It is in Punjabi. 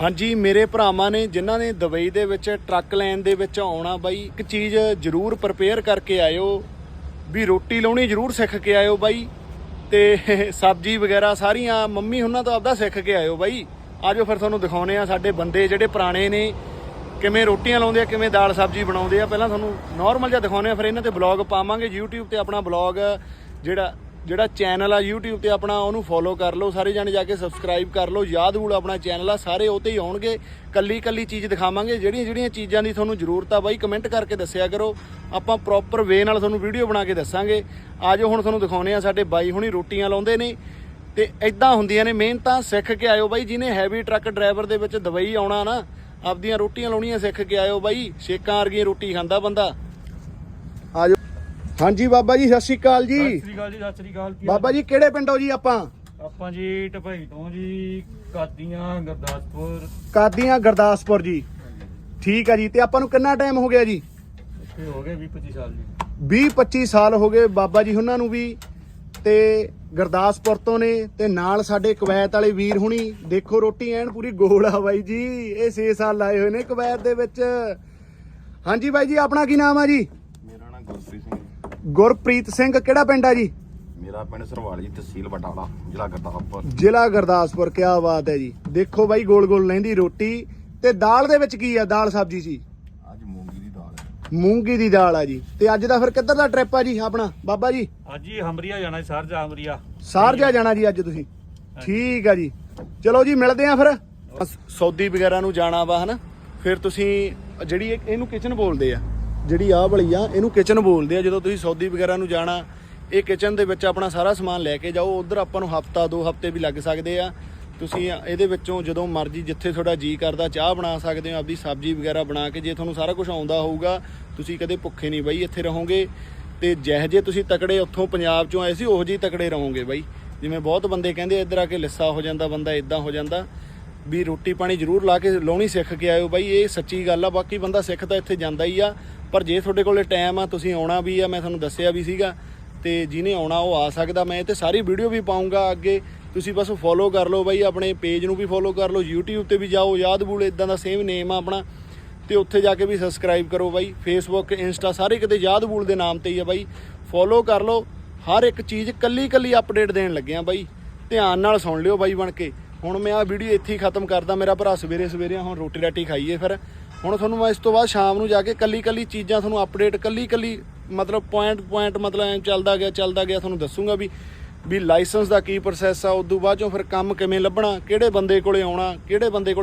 ਹਾਂਜੀ, ਮੇਰੇ ਭਰਾਵਾਂ ਨੇ, ਜਿਨ੍ਹਾਂ ਨੇ ਦੁਬਈ ਦੇ ਵਿੱਚ ਟਰੱਕ ਲੈਣ ਦੇ ਵਿੱਚ ਆਉਣਾ, ਬਾਈ, ਇੱਕ ਚੀਜ਼ ਜ਼ਰੂਰ ਪ੍ਰਪੇਅਰ ਕਰਕੇ ਆਇਓ, ਵੀ ਰੋਟੀ ਲਾਉਣੀ ਜ਼ਰੂਰ ਸਿੱਖ ਕੇ ਆਇਓ ਬਾਈ, ਤੇ ਸਬਜ਼ੀ ਵਗੈਰਾ ਸਾਰੀਆਂ ਮੰਮੀ ਉਹਨਾਂ ਤੋਂ ਆਪਦਾ ਸਿੱਖ ਕੇ ਆਇਓ ਬਾਈ। ਆਜੋ ਫਿਰ ਤੁਹਾਨੂੰ ਦਿਖਾਉਨੇ ਆ ਸਾਡੇ ਬੰਦੇ ਜਿਹੜੇ ਪੁਰਾਣੇ ਨੇ, ਕਿਵੇਂ ਰੋਟੀਆਂ ਲਾਉਂਦੇ ਆ, ਕਿਵੇਂ ਦਾਲ ਸਬਜ਼ੀ ਬਣਾਉਂਦੇ ਆ। ਪਹਿਲਾਂ ਤੁਹਾਨੂੰ ਨਾਰਮਲ ਜਿਹਾ ਦਿਖਾਉਨੇ ਆ ਫਿਰ ਇਹਨਾਂ ਤੇ ਬਲੌਗ ਪਾਵਾਂਗੇ, YouTube ਤੇ ਆਪਣਾ ਬਲੌਗ ਜਿਹੜਾ ਜਿਹੜਾ ਚੈਨਲ ਆ YouTube ਤੇ ਆਪਣਾ, ਉਹਨੂੰ ਫੋਲੋ ਕਰ ਲਓ, ਸਾਰੇ ਜਾਣੇ ਜਾ ਕੇ ਸਬਸਕ੍ਰਾਈਬ ਕਰ ਲਓ। ਯਾਦਵੂਲ ਆਪਣਾ ਚੈਨਲ ਆ, ਸਾਰੇ ਉਹ ਤੇ ਹੀ ਆਉਣਗੇ। ਕੱਲੀ ਕੱਲੀ ਚੀਜ਼ ਦਿਖਾਵਾਂਗੇ। ਜਿਹੜੀਆਂ ਜਿਹੜੀਆਂ ਚੀਜ਼ਾਂ ਦੀ ਤੁਹਾਨੂੰ ਜ਼ਰੂਰਤ ਆ ਬਾਈ ਕਮੈਂਟ ਕਰਕੇ ਦੱਸਿਆ ਕਰੋ। ਆਪਾਂ ਪ੍ਰੋਪਰ ਵੇ ਨਾਲ ਤੁਹਾਨੂੰ ਵੀਡੀਓ ਬਣਾ ਕੇ ਦੱਸਾਂਗੇ। ਆਜੋ ਹੁਣ ਤੁਹਾਨੂੰ ਦਿਖਾਉਨੇ ਆ ਸਾਡੇ ਬਾਈ ਹੁਣੀ ਰੋਟੀਆਂ ਲਾਉਂਦੇ ਨੇ। ਤੇ ਇਦਾਂ ਹੁੰਦੀਆਂ ਨੇ ਮਿਹਨਤਾਂ ਸਿੱਖ ਕੇ ਆਇਓ ਬਾਈ, ਜਿਹਨੇ ਹੈਵੀ ਟਰੱਕ ਡਰਾਈਵਰ ਦੇ ਵਿੱਚ ਦੁਬਈ ਆਉਣਾ ਨਾ, ਆਪਦੀਆਂ ਰੋਟੀਆਂ ਲਾਉਣੀਆਂ ਸਿੱਖ ਕੇ ਆਇਓ ਬਾਈ। ਛੇਕਾਂ ਵਰਗੀਆਂ ਰੋਟੀ ਖਾਂਦਾ ਬੰਦਾ। ਆਜੋ। ਹਾਂਜੀ ਬਾਬਾ ਜੀ ਸਤਿ ਸ਼੍ਰੀ ਅਕਾਲ ਜੀ। ਸਤਿ ਸ੍ਰੀ ਅਕਾਲ ਜੀ ਸਤਿ ਸ੍ਰੀ ਅਕਾਲ ਕੀ ਬਾਬਾ ਜੀ ਕਿਹੜੇ ਪਿੰਡੋਂ ਜੀ ਆਪਾਂ? ਆਪਾਂ ਜੀ ਢਪਈ ਤੋਂ ਜੀ ਕਾਦੀਆਂ ਗੁਰਦਾਸਪੁਰ। ਕਾਦੀਆਂ ਗੁਰਦਾਸਪੁਰ ਜੀ। ਠੀਕ ਆ ਜੀ ਤੇ ਆਪਾਂ ਨੂੰ ਕਿੰਨਾ ਟਾਈਮ ਹੋ ਗਿਆ ਜੀ? ਇੱਥੇ ਹੋ ਗਏ 20 25 ਸਾਲ ਜੀ। 20 25 ਸਾਲ ਹੋ ਗਏ ਬਾਬਾ ਜੀ ਉਹਨਾਂ ਨੂੰ ਵੀ। ਤੇ ਗੁਰਦਾਸਪੁਰ ਤੋਂ ਨੇ ਤੇ ਨਾਲ ਸਾਡੇ ਕੁਵੈਤ ਵਾਲੇ ਵੀਰ ਹੁਣੀ। ਦੇਖੋ ਰੋਟੀ ਐਨ ਪੂਰੀ ਗੋਲ ਆ ਬਾਈ ਜੀ ਇਹ 6 ਸਾਲ ਲਾਏ ਹੋਏ ਨੇ ਕੁਵੈਤ ਦੇ ਵਿੱਚ। ਹਾਂਜੀ ਬਾਈ ਜੀ ਆਪਣਾ ਕੀ ਨਾਮ ਆ ਜੀ? ਮੇਰਾ ਨਾਮ ਗੁਰਪ੍ਰੀਤ ਸਿੰਘ ਗੁਰਪ੍ਰੀਤ ਸਿੰਘ ਕਿਹੜਾ ਪਿੰਡ ਆ ਜੀ? ਮੇਰਾ ਪਿੰਡ ਸਰਵਾਲੀ ਤਹਿਸੀਲ ਬਟਾਲਾ ਜ਼ਿਲ੍ਹਾ ਗੁਰਦਾਸਪੁਰ। ਜ਼ਿਲ੍ਹਾ ਗੁਰਦਾਸਪੁਰ ਕੀ ਬਾਤ ਹੈ ਜੀ। ਦੇਖੋ ਬਾਈ ਗੋਲ ਗੋਲ ਲੈਂਦੀ ਰੋਟੀ। ਤੇ ਦਾਲ ਦੇ ਵਿੱਚ ਕੀ ਆ ਦਾਲ ਸਬਜ਼ੀ ਸੀ ਅੱਜ ਮੂੰਗੀ ਦੀ ਦਾਲ ਹੈ। ਮੂੰਗੀ ਦੀ ਦਾਲ ਆ ਜੀ। ਤੇ ਅੱਜ ਦਾ ਫਿਰ ਕਿੱਧਰ ਦਾ ਟ੍ਰਿਪ ਆ ਜੀ ਆਪਣਾ? ਬਾਬਾ ਜੀ? ਅੱਜ ਹੀ ਹਮਰੀਆ ਜਾਣਾ ਜੀ ਸਾਰਜਾ ਹਮਰੀਆ ਸਾਰਜਾ ਜਾਣਾ ਜੀ ਅੱਜ ਤੁਸੀਂ। ਠੀਕ ਆ ਜੀ। ਚਲੋ ਜੀ ਮਿਲਦੇ ਆ ਫਿਰ। ਸੌਦੀ ਵਗੈਰਾ ਨੂੰ ਜਾਣਾ ਵਾ ਹਨਾ? ਫਿਰ ਤੁਸੀਂ ਜਿਹੜੀ ਇਹ- ਇਹਨੂੰ ਕਿਚਨ ਬੋਲਦੇ ਆ। ਜਿਹੜੀ ਆਹ ਵਾਲੀ ਆ, ਇਹਨੂੰ ਕਿਚਨ ਬੋਲਦੇ ਆ, ਜਦੋਂ ਤੁਸੀਂ ਸੌਦੀ ਵਗੈਰਾ ਨੂੰ ਜਾਣਾ, ਇਹ ਕਿਚਨ ਦੇ ਵਿੱਚ ਆਪਣਾ ਸਾਰਾ ਸਮਾਨ ਲੈ ਕੇ ਜਾਓ, ਉਧਰ ਆਪਾਂ ਨੂੰ ਹਫਤਾ, ਦੋ ਹਫ਼ਤੇ ਵੀ ਲੱਗ ਸਕਦੇ ਆ। ਤੁਸੀਂ ਇਹਦੇ ਵਿੱਚੋਂ ਜਦੋਂ ਮਰਜ਼ੀ ਜਿੱਥੇ ਤੁਹਾਡਾ ਜੀ ਕਰਦਾ, ਚਾਹ ਬਣਾ ਸਕਦੇ ਹੋ, ਆਪਦੀ ਸਬਜ਼ੀ ਵਗੈਰਾ ਬਣਾ ਕੇ, ਜੇ ਤੁਹਾਨੂੰ ਸਾਰਾ ਕੁਝ ਆਉਂਦਾ ਹੋਊਗਾ, ਤੁਸੀਂ ਕਦੇ ਭੁੱਖੇ ਨਹੀਂ ਬਈ ਇੱਥੇ ਰਹੋਗੇ। ਤੇ ਜਿਹੋ ਜੇ ਤੁਸੀਂ ਤਕੜੇ ਉੱਥੋਂ ਪੰਜਾਬ ਚੋਂ ਆਏ ਸੀ, ਉਹੋ ਜਿਹੇ ਤਕੜੇ ਰਹੋਗੇ ਬਾਈ। ਜਿਵੇਂ ਬਹੁਤ ਬੰਦੇ ਕਹਿੰਦੇ ਇੱਧਰ ਆ ਕੇ ਲਿੱਸਾ ਹੋ ਜਾਂਦਾ, ਬੰਦਾ ਇਦਾਂ ਹੋ ਜਾਂਦਾ। ਵੀ ਰੋਟੀ ਪਾਣੀ ਜ਼ਰੂਰ ਲਾ ਕੇ ਲਾਉਣੀ ਸਿੱਖ ਕੇ ਆਇਓ ਬਾਈ, ਇਹ ਸੱਚੀ ਗੱਲ ਆ, ਬਾਕੀ ਬੰਦਾ ਸਿੱਖ ਤਾਂ ਇੱਥੇ ਜਾਂਦਾ ਹੀ ਆ। ਪਰ ਜੇ ਤੁਹਾਡੇ ਕੋਲੇ ਟਾਈਮ ਆ, ਤੁਸੀਂ ਆਉਣਾ ਵੀ ਆ, ਮੈਂ ਤੁਹਾਨੂੰ ਦੱਸਿਆ ਵੀ ਸੀਗਾ, ਤੇ ਜਿਹਨੇ ਆਉਣਾ ਉਹ ਆ ਸਕਦਾ। ਮੈਂ ਇਹ ਤੇ ਸਾਰੀ ਵੀਡੀਓ ਵੀ ਪਾਉਂਗਾ ਅੱਗੇ। ਤੁਸੀਂ ਬਸ ਫੋਲੋ ਕਰ ਲਓ ਬਾਈ, ਆਪਣੇ ਪੇਜ ਨੂੰ ਵੀ ਫੋਲੋ ਕਰ ਲਓ, YouTube ਤੇ ਵੀ ਜਾਓ, ਯਾਦ ਬੂਲ ਇਦਾਂ ਦਾ ਸੇਮ ਨੇਮ ਆ ਆਪਣਾ। ਤੇ ਉੱਥੇ ਜਾ ਕੇ ਵੀ ਸਬਸਕ੍ਰਾਈਬ ਕਰੋ ਬਾਈ ਫੇਸਬੁੱਕ ਇੰਸਟਾ ਸਾਰੇ ਕਿਤੇ ਯਾਦਬੂਲ ਦੇ ਨਾਮ ਤੇ ਹੀ ਆ ਬਾਈ। ਫੋਲੋ ਕਰ ਲਓ, ਹਰ ਇੱਕ ਚੀਜ਼ ਕੱਲੀ ਕੱਲੀ ਅਪਡੇਟ ਦੇਣ ਲੱਗਿਆ ਬਾਈ। ਧਿਆਨ ਨਾਲ ਸੁਣ ਲਿਓ ਬਾਈ ਬਣ ਕੇ। ਹੁਣ ਮੈਂ ਆ ਵੀਡੀਓ ਇੱਥੇ ਹੀ ਖਤਮ ਕਰਦਾ, ਮੇਰਾ ਭਰਾ ਸਵੇਰੇ ਸਵੇਰੇ ਹੁਣ ਰੋਟੀ ਰਾਟੀ ਖਾਈਏ ਫਿਰ। ਹੁਣ ਤੁਹਾਨੂੰ ਮੈਂ ਇਸ ਤੋਂ ਬਾਅਦ ਸ਼ਾਮ ਨੂੰ ਜਾ ਕੇ ਕੱਲੀ ਕੱਲੀ ਚੀਜ਼ਾਂ ਤੁਹਾਨੂੰ ਅਪਡੇਟ ਕੱਲੀ ਕੱਲੀ ਮਤਲਬ ਪੁਆਇੰਟ ਪੁਆਇੰਟ ਮਤਲਬ ਐਂ ਚੱਲਦਾ ਗਿਆ ਚੱਲਦਾ ਗਿਆ, ਤੁਹਾਨੂੰ ਦੱਸੂਗਾ ਵੀ ਵੀ ਲਾਇਸੈਂਸ ਦਾ ਕੀ ਪ੍ਰੋਸੈਸ ਆ, ਉਦੋਂ ਬਾਅਦ ਚੋਂ ਫਿਰ ਕੰਮ ਕਿਵੇਂ ਲੱਭਣਾ, ਕਿਹੜੇ ਬੰਦੇ ਕੋਲੇ ਆਉਣਾ, ਕਿਹੜੇ ਬੰਦੇ ਕੋਲੇ